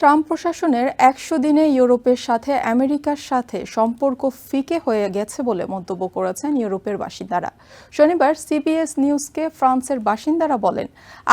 Trump প্রশাসনের একশো দিনে ইউরোপের সাথে আমেরিকার সাথে সম্পর্ক ফিকে হয়ে গেছে বলে মন্তব্য করেছেন ইউরোপের বাসিন্দারা। শনিবার সিবিএস নিউজকে ফ্রান্সের বাসিন্দারা বলেন,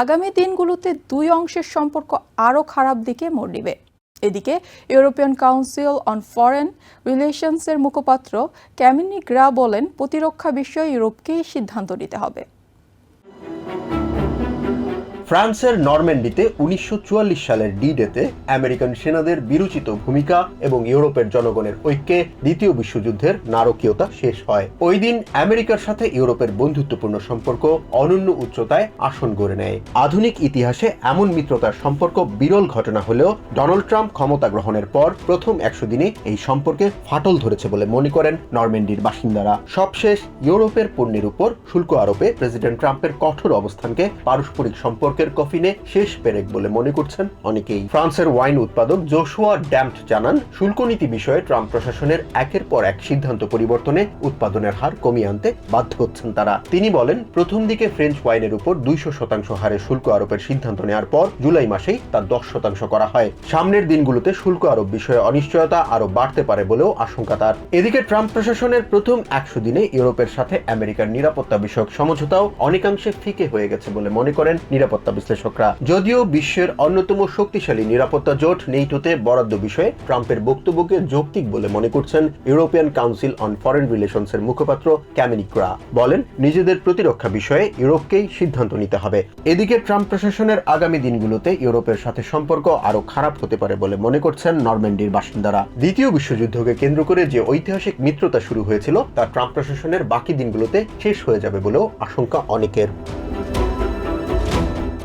আগামী দিনগুলোতে দুই অংশের সম্পর্ক আরও খারাপ দিকে মোড় নিবে। এদিকে ইউরোপিয়ান কাউন্সিল অন ফরেন রিলেশনসের মুখপাত্র ক্যামিনি গ্রা বলেন, প্রতিরক্ষা বিষয়ে ইউরোপকেই সিদ্ধান্ত নিতে হবে। ফ্রান্সের নরম্যান্ডিতে উনিশশো সালের ডি ডেতে আমেরিকান সেনাদের বিরোচিত ভূমিকা এবং ইউরোপের জনগণের ঐক্যে দ্বিতীয় বিশ্বযুদ্ধের নারকীয়তা শেষ হয়। ওই দিন আমেরিকার সাথে ইউরোপের বন্ধুত্বপূর্ণ সম্পর্ক অনন্য উচ্চতায় আসন গড়ে নেয়। আধুনিক ইতিহাসে এমন মিত্রতার সম্পর্ক বিরল ঘটনা হলেও ডোনাল্ড ট্রাম্প ক্ষমতা গ্রহণের পর প্রথম একশো দিনে এই সম্পর্কে ফাটল ধরেছে বলে মনে করেন নরম্যান্ডির বাসিন্দারা। সবশেষ ইউরোপের পণ্যের উপর শুল্ক আরোপে প্রেসিডেন্ট ট্রাম্পের কঠোর অবস্থানকে পারস্পরিক সম্পর্কের কফিনে শেষ পেরেক বলে মনে করছেন অনেকেই। ফ্রান্সের ওয়াইন উৎপাদক জোশুয়া ড্যাম্প জানান, শুল্ক নীতি বিষয়ে ট্রাম্প প্রশাসনের একের পর এক সিদ্ধান্ত পরিবর্তনে উৎপাদনের হার কমিয়ে আনতে বাধ্য হচ্ছেন তারা। তিনি বলেন, প্রথম দিকে ফ্রেঞ্চ ওয়াইনের উপর দুইশো শতাংশ হারে শুল্ক আরোপের সিদ্ধান্ত নেওয়ার পর জুলাই মাসেই তা দশ শতাংশ করা হয়। সামনের দিনগুলোতে শুল্ক আরোপ বিষয়ে অনিশ্চয়তা আরও বাড়তে পারে বলেও আশঙ্কা তার। এদিকে ট্রাম্প প্রশাসনের প্রথম একশো দিনে ইউরোপের সাথে আমেরিকার নিরাপত্তা বিষয়ক সমঝোতাও অনেকাংশে ফিকে হয়ে গেছে বলে মনে করেন নিরাপত্তা বিশ্লেষকরা। যদিও বিশ্বের অন্যতম শক্তিশালী নিরাপত্তা জোট নেইটোতে বরাদ্দ বিষয়ে ট্রাম্পের বক্তব্যকে যৌক্তিক বলে মনে করছেন ইউরোপিয়ান কাউন্সিল অন ফরেন রিলেশনসের মুখপাত্র ক্যামিনিক্রা বলেন, নিজেদের প্রতিরক্ষা বিষয়ে ইউরোপকেই সিদ্ধান্ত নিতে হবে। এদিকে ট্রাম্প প্রশাসনের আগামী দিনগুলোতে ইউরোপের সাথে সম্পর্ক আরও খারাপ হতে পারে বলে মনে করছেন নরম্যান্ডির বাসিন্দারা। দ্বিতীয় বিশ্বযুদ্ধকে কেন্দ্র করে যে ঐতিহাসিক মিত্রতা শুরু হয়েছিল, তা ট্রাম্প প্রশাসনের বাকি দিনগুলোতে শেষ হয়ে যাবে বলেও আশঙ্কা অনেকের।